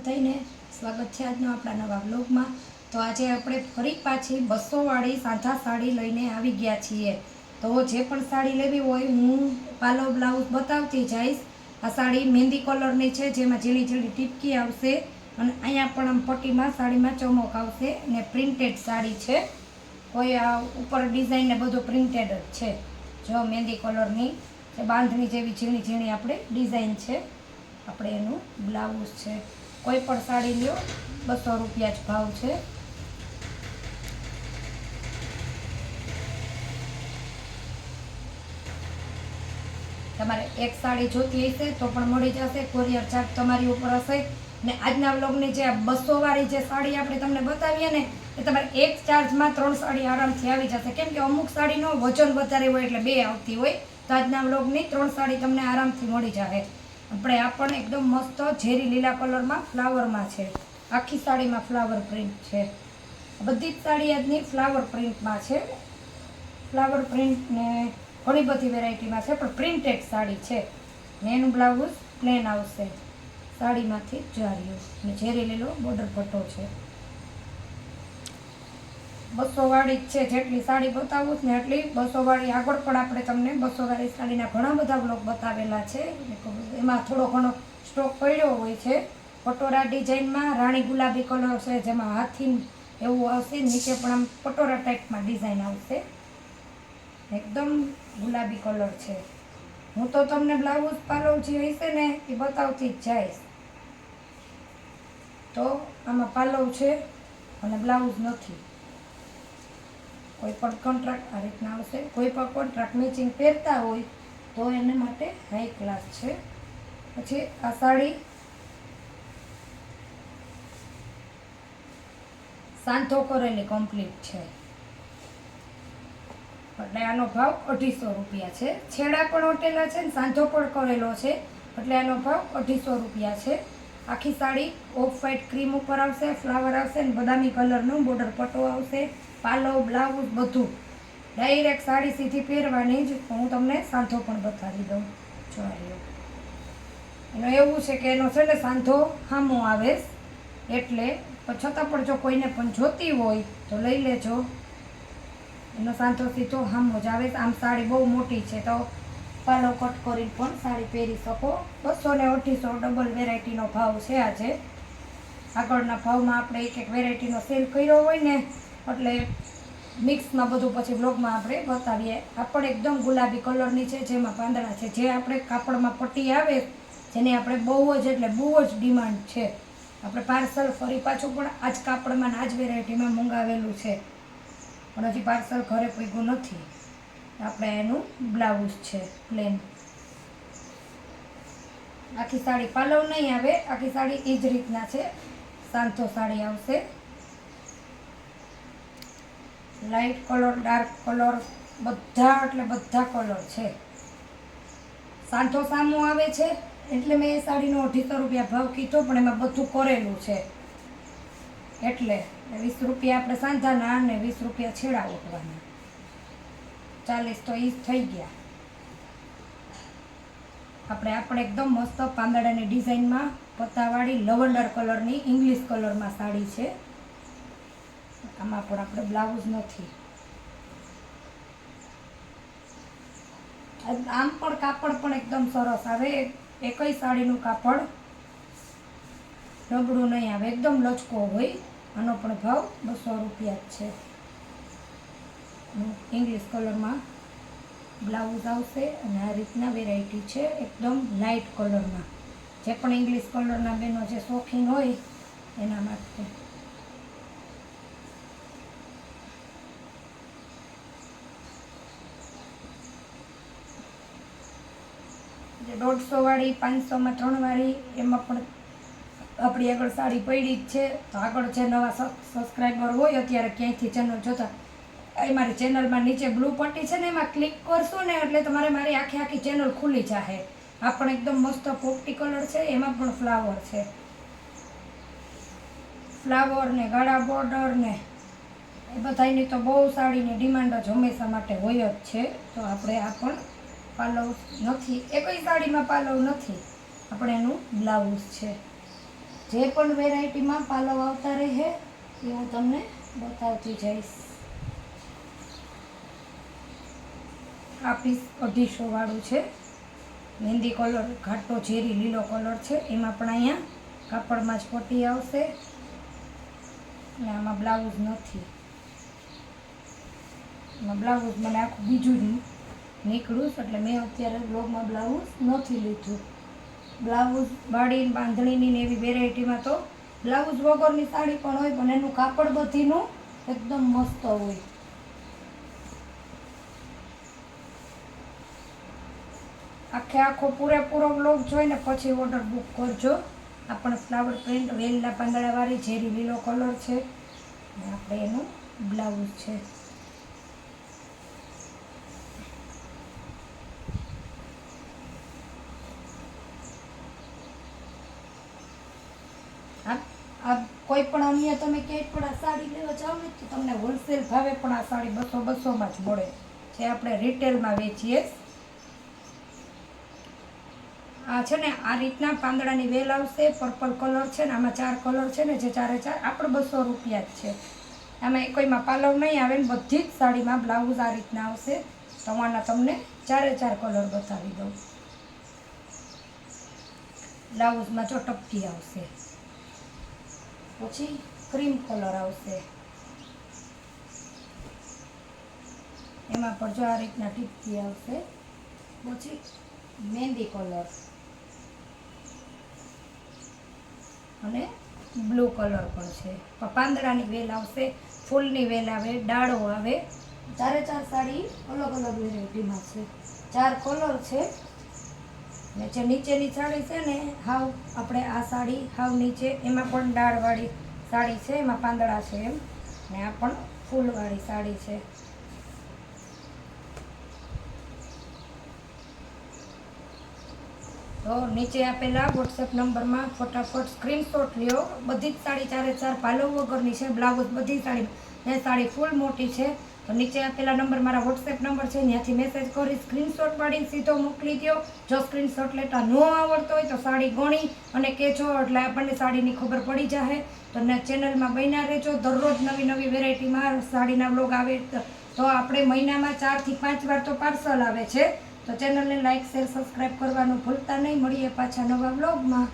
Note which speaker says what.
Speaker 1: બધાઈને સ્વાગત છે આજનો આપણા નવા બ્લોગમાં તો આજે આપણે ફરી પાછી બસોવાળી સાંધા સાડી લઈને આવી ગયા છીએ. તો જે પણ સાડી લેવી હોય હું પાલો બ્લાઉઝ બતાવતી જઈશ. આ સાડી મહેંદી કલરની છે, જેમાં ઝીણી ઝીણી ટીપકી આવશે અને અહીંયા પણ આમ પટ્ટીમાં સાડીમાં ચમક આવશે ને પ્રિન્ટેડ સાડી છે. કોઈ આ ઉપર ડિઝાઇન ને બધું પ્રિન્ટેડ જ છે. જો મહેંદી કલરની બાંધણી જેવી ઝીણી ઝીણી આપણે ડિઝાઇન છે. આપણે એનું બ્લાઉઝ છે. કોઈ પણ સાડી લ્યો, બસો રૂપિયા જ ભાવ છે. તમારે એક સાડી જોતી હશે તો પણ મળી જશે. કોરિયર ચાર્જ તમારી ઉપર હશે. ને આજના વ્લોગની જે બસો વાળી જે સાડી આપણે તમને બતાવીએ ને, એ તમારે એક ચાર્જમાં ત્રણ સાડી આરામથી આવી જશે. કેમ કે અમુક સાડીનો વજન વધારે હોય એટલે બે આવતી હોય. તો આજના વ્લોગની ત્રણ સાડી તમને આરામથી મળી જાય આપણે આ પણ એકદમ મસ્ત ઝેરી લીલા કલરમાં ફ્લાવરમાં છે. આખી સાડીમાં ફ્લાવર પ્રિન્ટ છે. બધી જ સાડી આજની ફ્લાવર પ્રિન્ટમાં છે. ફ્લાવર પ્રિન્ટ ને ઘણી બધી વેરાયટીમાં છે, પણ પ્રિન્ટેડ સાડી છે. ને એનું બ્લાઉઝ પ્લેન આવશે. સાડીમાંથી જાર્યું ને ઝેરી લીલો બોર્ડર પટ્ટો છે. બસો વાળી જ છે. જેટલી સાડી બતાવું ને એટલી બસો વાળી આગળ પણ આપણે તમને બસો વાળી સાડીના ઘણા બધા બ્લોક બતાવેલા છે. એમાં થોડો ઘણો સ્ટોક પડ્યો હોય છે. પટોરા ડિઝાઇનમાં રાણી ગુલાબી કલર છે, જેમાં હાથી એવું આવશે નીચે પણ આમ પટોરા ટાઈપમાં ડિઝાઇન આવશે. એકદમ ગુલાબી કલર છે. હું તો તમને બ્લાઉઝ પાલવ જે હશે ને એ બતાવતી જ જઈશ. તો આમાં પાલવ છે અને બ્લાઉઝ નથી. કોઈ પણ કોન્ટ્રાક્ટ આ રીતના આવશે. કોઈ પણ કોન્ટ્રાક્ટ મેચિંગ પહેરતા હોય તો એને માટે હાઈ ક્લાસ છે. પછી આ સાડી સાંથો કરેલી કમ્પ્લીટ છે. એટલે આનો ભાવ અઢીસો રૂપિયા છે. છેડા પણ ઓટેલા છે ને સાંધો પણ કરેલો છે. એટલે આનો ભાવ અઢીસો રૂપિયા છે. આખી સાડી ઓફ વ્હાઈટ ક્રીમ ઉપર આવશે ફ્લાવર આવશે ને બદામી કલરનું બોર્ડર પટ્ટો આવશે. પાલો બ્લાઉઝ બધું. ડાયરેક્ટ સાડી સીધી પહેરવાની જ હું તમને સાંધો પણ બતાવી દઉં. જો એનો એવું છે કે એનો છે ને સાંધો હામો આવે. એટલે છતાં પણ જો કોઈને પણ જોતી હોય તો લઈ લેજો. એનો સાંધો સીધો હામો જ આવે. આમ સાડી બહુ મોટી છે તો પાલો કટ કરીને પણ સાડી પહેરી શકો. બસો ને અઢીસો ડબલ વેરાયટીનો ભાવ છે આજે. આગળના ભાવમાં આપણે એક એક વેરાયટીનો સેલ કર્યો હોય ને એટલે મિક્સમાં બધું પછી બ્લોગમાં આપણે બતાવીએ. આ પણ એકદમ ગુલાબી કલરની છે, જેમાં પાંદડા છે. જે આપણે કાપડમાં પટ્ટી આવે, જેની આપણે બહુ જ એટલે બહુ જ ડિમાન્ડ છે. આપણે પાર્સલ ફરી પાછું પણ આ જ કાપડમાં આ જ વેરાયટીમાં મંગાવેલું છે. પણ હજી પાર્સલ ઘરે પૂગ્યું નથી. આપણે એનું બ્લાઉઝ છે પ્લેન આખી સાડી પાલવ નહીં આવે, આખી સાડી એ જ રીતના છે. સાંતો સાડી આવશે. લાઇટ કલર, ડાર્ક કલર, બધા એટલે બધા કલર છે. સાંઠો સામું આવે છે, એટલે મેં એ સાડીનો અઢીસો રૂપિયા ભાવ કીધો, પણ એમાં બધું કરેલું છે. એટલે વીસ રૂપિયા આપણે સાંધાના અને વીસ રૂપિયા છેડા ઉઠવાના. ચાલીસ તો એ થઈ ગયા. આપણે આપણે એકદમ મસ્ત પાંદડાની ડિઝાઇનમાં પત્તાવાળી લવંડર કલરની, ઇંગ્લિશ કલરમાં સાડી છે. આમાં પણ આપણે બ્લાઉઝ નથી. આમ પણ કાપડ પણ એકદમ સરસ. આવે એકય સાડીનું કાપડ રબડું નહીં આવે, એકદમ લચકો હોય. આનો પણ ભાવ બસો રૂપિયા જ છે. ઇંગ્લિશ કલરમાં બ્લાઉઝ આવશે અને આ રીતના વેરાયટી છે, એકદમ લાઇટ કલરમાં જે પણ ઇંગ્લિશ કલરના બેનો જે શોખીન હોય, એના માટે. દોઢસો વાળી, પાંચસોમાં ત્રણ વાળી, એમાં પણ આપણી આગળ સાડી પડી જ છે. તો આગળ જે નવા સબસ્ક્રાઈબર હોય અત્યારે ક્યાંયથી ચેનલ જોતા, એ મારી ચેનલમાં નીચે બ્લુ પટ્ટી છે ને, એમાં ક્લિક કરશો ને, એટલે તમારે મારી આખી આખી ચેનલ ખુલી જાહે. આ પણ એકદમ મસ્ત પોપટી કલર છે, એમાં પણ ફ્લાવર છે. ફ્લાવર ને, ગાળા બોર્ડર ને, એ બધાની તો બહુ સાડીની ડિમાન્ડ જ હંમેશા માટે હોય જ છે. તો આપણે આ પણ પાલવ નથી. એકય સાડીમાં પાલવ નથી. આપણે એનું બ્લાઉઝ છે. જે પણ વેરાયટીમાં પાલવ આવતા રહે, એ હું તમને બતાવતી જઈશ. આ પીસ અઢીસો વાળું છે. મહેંદી કલર ઘાટો ઝેરી લીલો કલર છે. એમાં પણ અહીંયા કાપડમાં જ પટ્ટી આવશે. અને આમાં બ્લાઉઝ નથી. એમાં બ્લાઉઝ મને આખું બીજું જ નીકળ્યું છે એટલે મેં અત્યારે બ્લોગમાં બ્લાઉઝ નથી લીધું. બ્લાઉઝ બાળી બાંધણીની ને એવી વેરાયટીમાં તો બ્લાઉઝ વગરની સાડી પણ હોય, પણ એનું કાપડ બધીનું એકદમ મસ્ત હોય. આખે આખો પૂરેપૂરો બ્લોગ જોઈને પછી ઓર્ડર બુક કરજો. આપણે પણ ફ્લાવર પ્રિન્ટ વેલના પાંદડાવાળી ઝેરી લીલો કલર છે. આપણે એનું બ્લાઉઝ છે. આ કોઈ પણ અન્ય તમે ક્યાંય પણ આ સાડી લેવા જાઓ ને તો તમને હોલસેલ ભાવે પણ આ સાડી બસો બસોમાં જ મળે. જે આપણે રિટેલમાં વેચીએ. આ છે ને, આ રીતના પાંદડાની વેલ આવશે પર્પલ કલર છે ને, આમાં ચાર કલર છે ને, જે ચારે ચાર, આપણે બસો રૂપિયા જ છે. આમાં કોઈમાં પાલવ નહીં આવે ને, બધી જ સાડીમાં બ્લાઉઝ આ રીતના આવશે. તો આના તમને ચારે ચાર કલર બતાવી દઉં. બ્લાઉઝમાં જો ટપકી આવશે. પછી ક્રીમ કલર આવશે. એમાં પણ જો આ રીતના ટીપકી આવશે. પછી મહેંદી કલર અને બ્લુ કલર પણ છે. પાંદડાની વેલ આવશે, ફૂલની વેલ આવે, ડાળો આવે. ચારે ચાર સાડી અલગ અલગ વેરાયટીમાં છે. ચાર કલર છે. ને જે નીચેની સાડી છે ને, હાવ આપણે આ સાડી હાવ નીચે, એમાં પણ ડાળવાળી સાડી છે, એમાં પાંદડા છે એમ. ને આ પણ ફૂલવાળી સાડી છે. તો નીચે આપેલા વોટ્સએપ નંબરમાં ફટાફટ સ્ક્રીનશોટ લ્યો. બધી જ સાડી ચારે ચાર પાલવ વગરની છે, બ્લાઉઝ બધી સાડી એ સાડી ફૂલ મોટી છે. તો નીચે આપેલા નંબર મારા વોટ્સએપ નંબર છે, ત્યાંથી મેસેજ કરી સ્ક્રીનશોટ પાડીને સીધો મોકલી દો જો સ્ક્રીનશોટ લેતા ન આવડતો હોય તો સાડી ગણી અને કહેજો એટલે આપણને સાડીની ખબર પડી જશે તો ચેનલમાં બન્યા રહેજો. દરરોજ નવી નવી વેરાયટીમાં સાડીના બ્લોગ આવે તો આપણે મહિનામાં ચારથી પાંચ વાર તો પાર્સલ આવે છે. તો ચેનલને લાઇક શેર સબસ્ક્રાઈબ કરવાનું ભૂલતા નહીં. મળીએ પાછા નવા બ્લોગમાં